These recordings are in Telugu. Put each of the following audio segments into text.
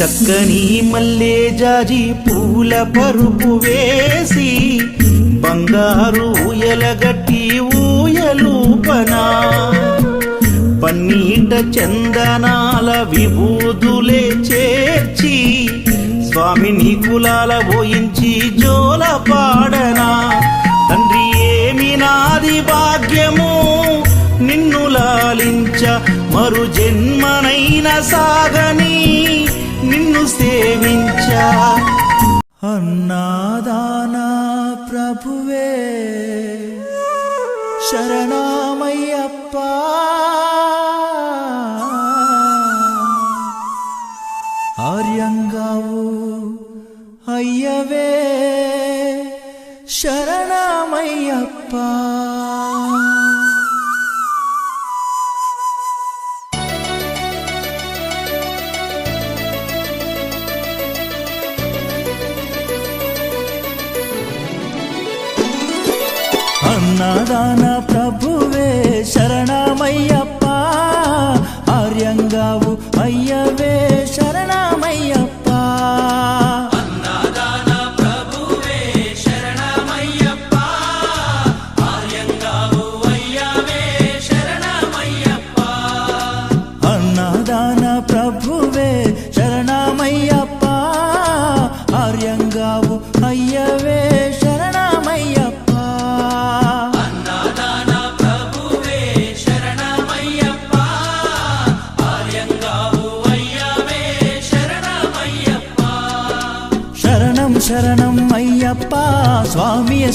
చక్కని మల్లే జాజి పూల పరుపు వేసి బంగారు ఊయలగట్టి ఊయలూపనా పన్నీట చందనాల విభూదులే చేర్చి స్వామిని కులాల పోయించి జోల పాడనా. తండ్రి ఏమి నాది భాగ్యము? నిన్ను లాలించ మరు జన్మనైన సాగని. నిన్ను సేవించా. అన్నాదాన ప్రభువే శరణామయ్యప్పా.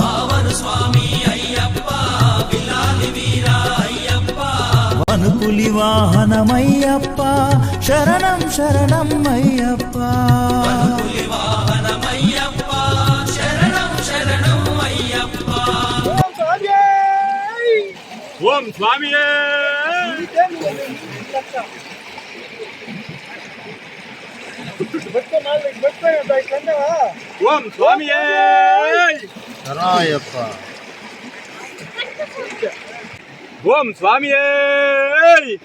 వావరు స్వామి అయ్యప్ప విల్లాలి వీరా అయ్యప్ప వనుపులి వాహనమయ్యప్ప శరణం శరణం అయ్యప్ప ఓం స్వామి ఓం స్వామి శరణయ్యప్ప ఓం స్వామి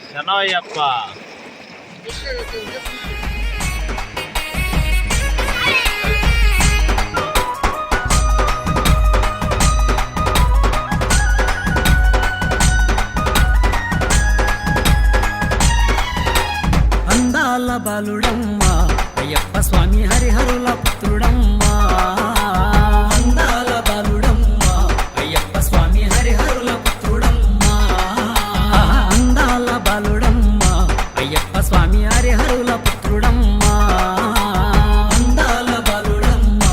శరణయ్యప్ప అందాల బాలుడమ్మా అయ్యప్ప స్వామి హరిహరుల పుత్రుడమ్మా. అందాల బాలుడమ్మా అయ్యప్ప స్వామి హరిహరుల పుత్రుడమ్మా. అందాల బాలుడమ్మా. అయ్యప్ప స్వామి హరిహరుల పుత్రుడమ్మా. అందాల బాలుడమ్మా.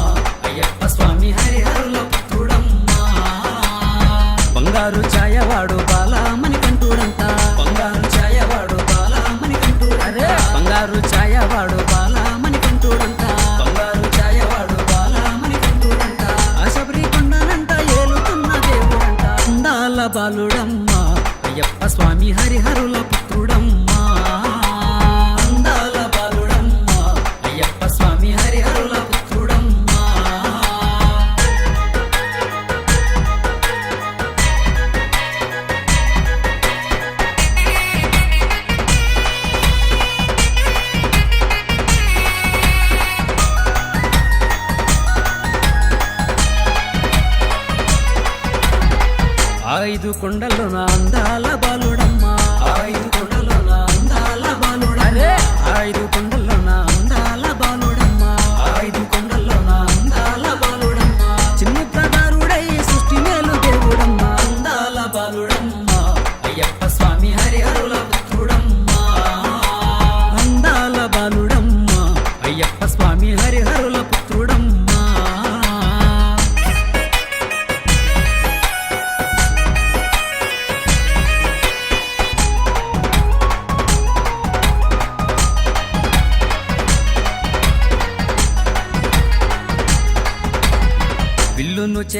అయ్యప్ప స్వామి హరిహరుల పుత్రుడమ్మా. బంగారు ఛాయవాడు బాలామణి కంటూడంతా బంగారు ఛాయవాడు బాలామణి కంటూడంతా బంగారు ఛాయవాడు బాల బాలుడమ్మ. అయ్యప్ప స్వామి హరిహరుల పుత్ర ఐదు కొండలు నా అందాల బాలుడమ్మా. ఐదు కొండలు నా అందాల బాలుడమ్మా. ఐదు కొండలు నా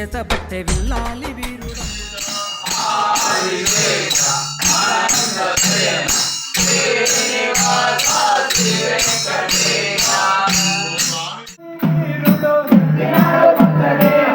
చేత పట్టే విల్లాలి వీరుడు. నాటకమిదం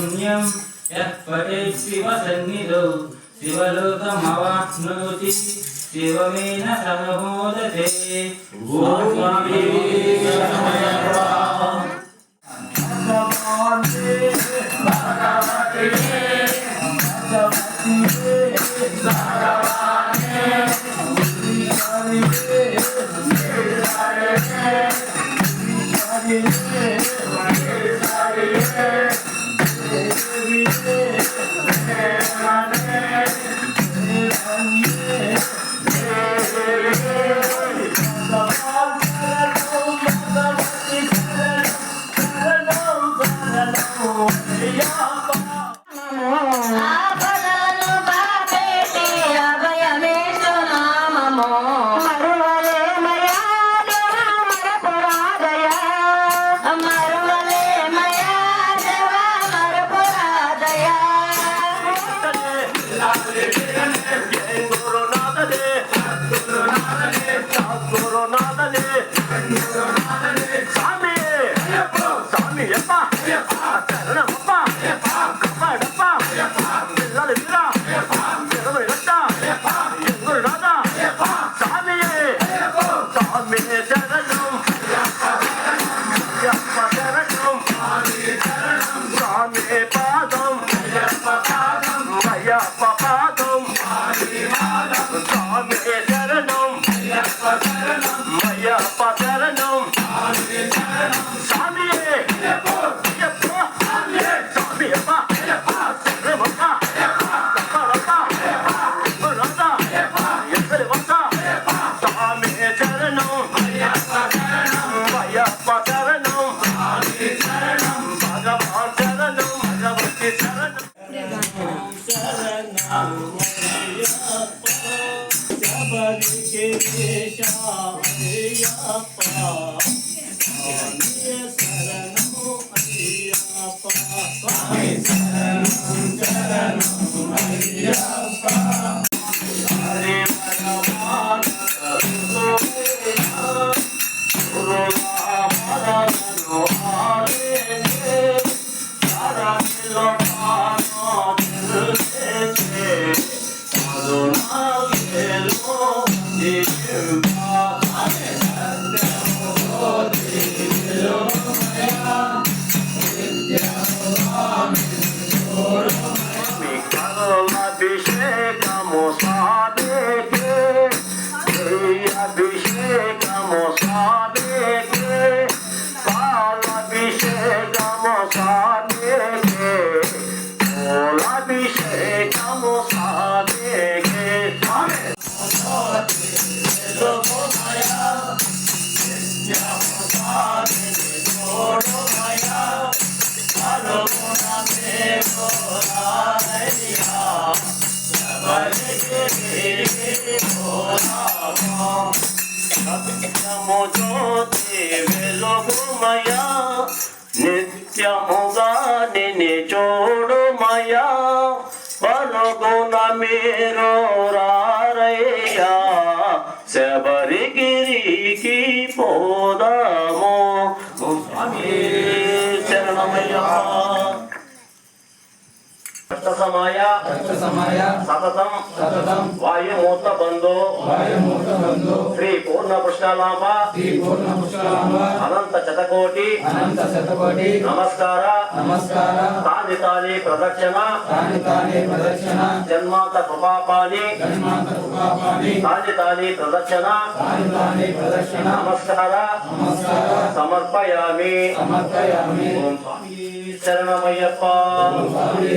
పుణ్యం యః పఠేత్ శివసన్నిధౌ శివలోకమవాప్నోతి. శివమేన సమమోదతే ఓం స్వామి. Yeah. Yeah. গামোছাতে ভোলা বিষে গামোছা দেখে মোজো দেবে লোক মায়া నిత్యముగా నిన్ను చూడుమయా బలుగున మీరు రారయ్యా శబరిగిరికి పోదాము. స్వామి శరణమయ్యా. సమయ సమయ సతతం సతతం వాయుమూర్త బంధు వాయుమూర్త బంధు శ్రీ పూర్ణ పుష్కలాంబ శ్రీ పూర్ణ పుష్కరాంబ అనంత శతకోటి అనంత శతకోటి నమస్కార నమస్కార తాని తాని ప్రదక్షిణ తాని తాని ప్రదక్షిణ జన్మాంత కృపాపాని జన్మాంత కృపాపాని తాని తాని ప్రదక్షిణ తాని తాని ప్రదక్షిణ నమస్కార నమస్కార సమర్పయామి. సమర్పయామి. ఓం స్వామి శరణమయ్యప్ప. స్వామి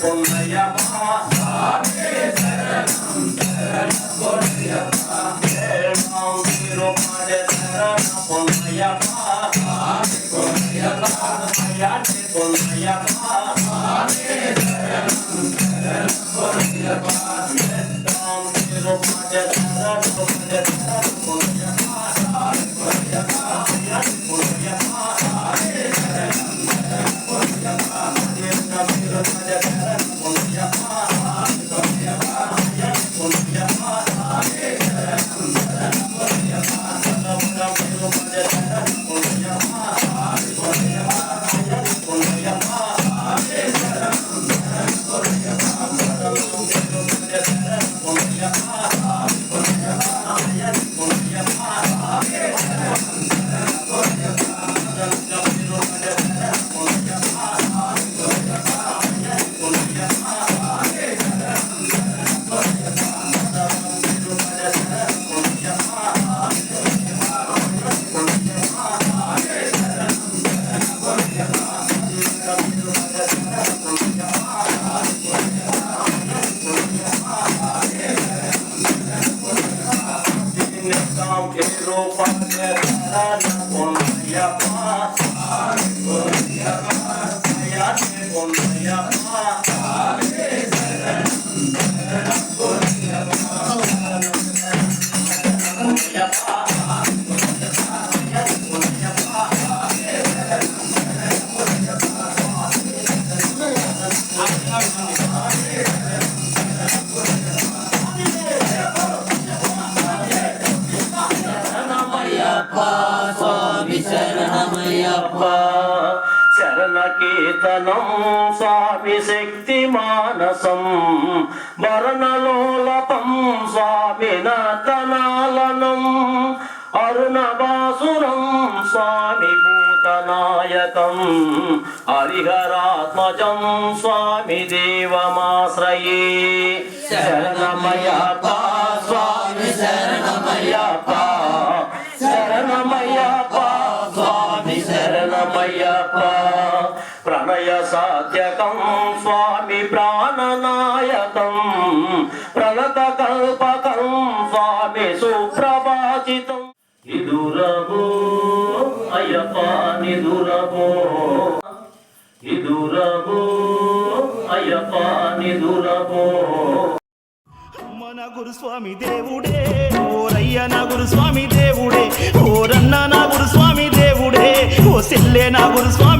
பொன்னையப்பா சாமி சரணம் சரணம் Pedro, Juan, Herrera, Juan, Yapa, శరణం స్వామి శక్తి మానసం వరణలోలపం స్వామి నతనాలనం అరుణవాసురం స్వామి భూతనాయకం హరిహరాత్మజం స్వామి దేవమాశ్రయే. శరణమయ్యప్ప స్వామి శరణమయ్యప్ప. సాధ్యకం స్వామి ప్రాణనాయకం. ప్రణత కల్పకం స్వామి సుప్రభాషితం. నిదురబో అయ్యప్ప నిదురబో నిదురబో అయ్యప్ప నిదురబో గురుస్వామి దేవుడే ఓరయ్య నా గురుస్వామి దేవుడే ఓరన్న నా గురుస్వామి దేవుడే ఓ సెల్లే నా గురుస్వామి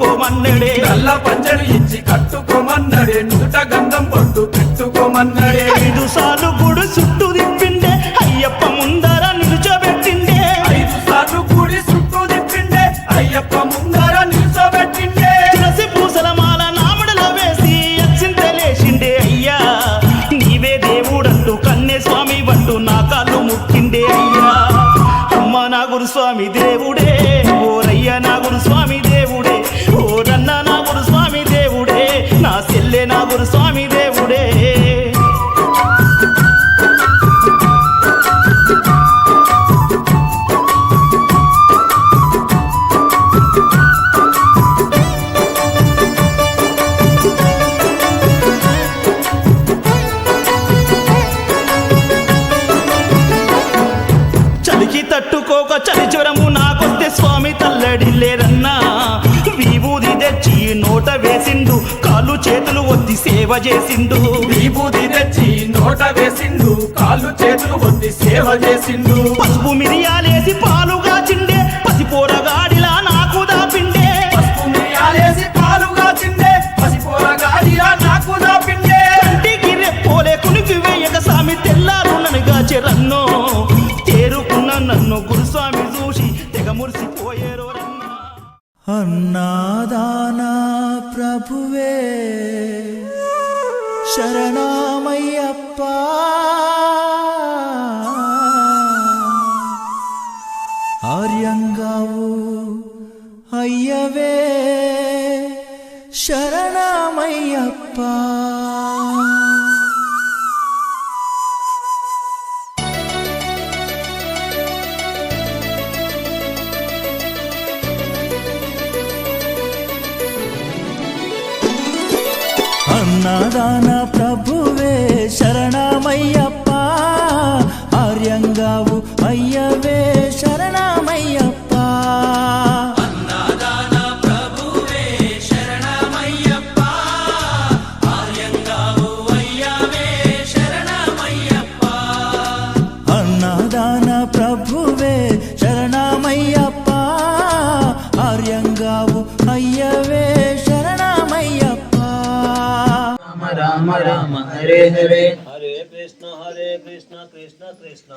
కట్టుకోమన్నడే. నల్ల పంచలు ఇచ్చి కట్టుకోమన్నడే. నుదుట గంధం పొట్టు పెట్టుకోమన్నడే. లేరన్నా విభూది తెచ్చి నోట వేసిండు. కాళ్ళు చేతులు ఒత్తి సేవ చేసిండు. విభూతి తెచ్చి నోట వేసిండు. కాళ్ళు చేతులు ఒత్తి సేవ చేసిండు. పసుపు మిరియాలేసి పాలు अन्नादाना प्रभुवे शरणामय्यप्पा।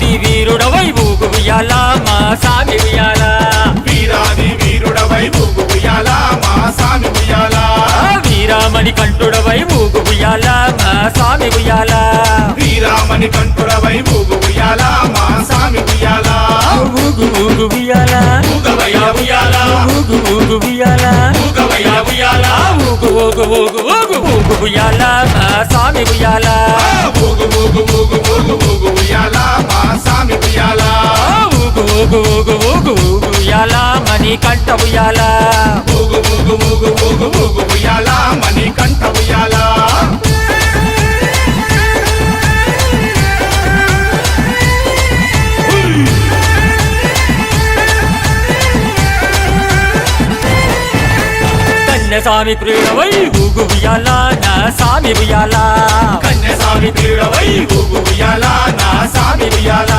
వీరాది వీరుడవై ఊగు ఉయ్యాల మా స్వామి ఉయ్యాల. వీరాది వీరుడవై ఊగు ఉయ్యాల మా సామి ఉయ్యాల. వీరామణి కంఠుడవై ఊగు ఉయ్యాల మా స్వామి ఉయ్యాల. శ్రీరామని కంఠుడవై ఊగు ఉయ్యాల మా సామి ఉయ్యాల. ఊగు ఊగు ఉయ్యాల. ఊగవయ్య ఉయ్యాల. ఊగు ఊగు ఉయ్యాల. ఊగవయ్య ఉయ్యాల. ఊగు ఊగు ఊగు ఊగు ఊగు ఉయ్యాల మా స్వామి ఉయ్యాల. ఊగు ఊగు ఊగు ఊగు ఊగు ఊగు ఊగు ఊగు ఉయ్యాల మణి కంట ఉయ్యాల. ఊగు ఊగు ఊగు ఊగు ఊగు ఉయ్యాల మణి కంట ఉయ్యాల. కన్యస్వామి ప్రియుడవై ఊగు ఉయ్యాల నా స్వామి ఉయ్యాల? కన్యసామి ప్రియుడవై ఊగు ఉయ్యాల నా సామి ఉయ్యాల?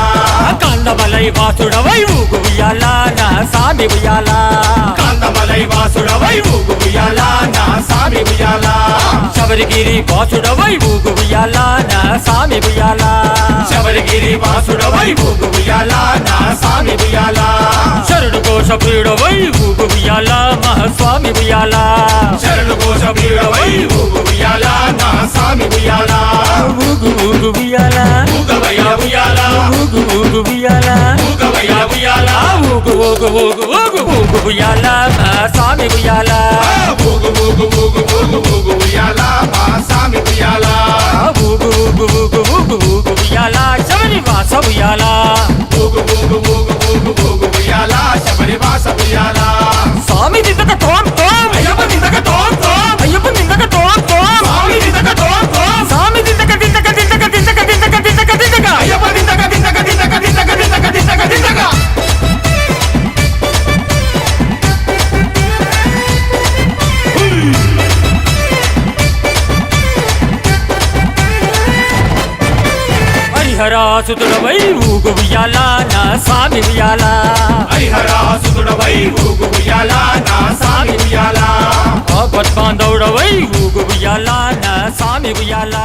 కందమలై వాసుడవై ఊగు ఉయ్యాల నా స్వామి ఉయ్యాల? కాంతమలై వాసుడవై ఊగు శబరిగిరి వాసుడవై ఊగు ఉయ్యాల నా స్వామి ఉయ్యాల. శబరిగిరి వాసుడవై ఊగు ఉయ్యాల నా సామి ఉయ్యాల. శరుడు కోశ ప్రియుడవై ఊగు ఉయ్యాల మహాస్వామి ఉయ్యాల. శరణు కోశ ప్రియుడవై ఊగు ఉయ్యాల నా సామి ఉయ్యాల. ఊగు ఊగు ఉయ్యాల. ఊగవయ్య ఉయ్యాల. ఊగు ఊగు ఉయ్యాల. ఊగవయ్య ఉయ్యాల. ఊగు ఊగు ఊగు ఊగు ఊగు ఉయ్యాల మహాస్వామి ఉయ్యాల. ఊగు ఊగు ఊగు ఊగు ఊగు ఉయ్యాల. మా సామి ఉయ్యాల ఊగు ఊగు ఊగు ఊగు ఊగు ఉయ్యాల శబరి వాస ఉయ్యాల ఊగు ఊగు ఊగు ఊగు ఊగు ఉయ్యాల శబరి వాస ఉయ్యాల హరిహరాసుతుడవై ఊగు ఉయ్యాల నా స్వామి ఉయ్యాల? హరిహరాసుతుడవై ఊగు ఉయ్యాల నా సామి ఉయ్యాల? ఆపద్బాంధవుడవై ఊగు ఉయ్యాల నా స్వామి ఉయ్యాల?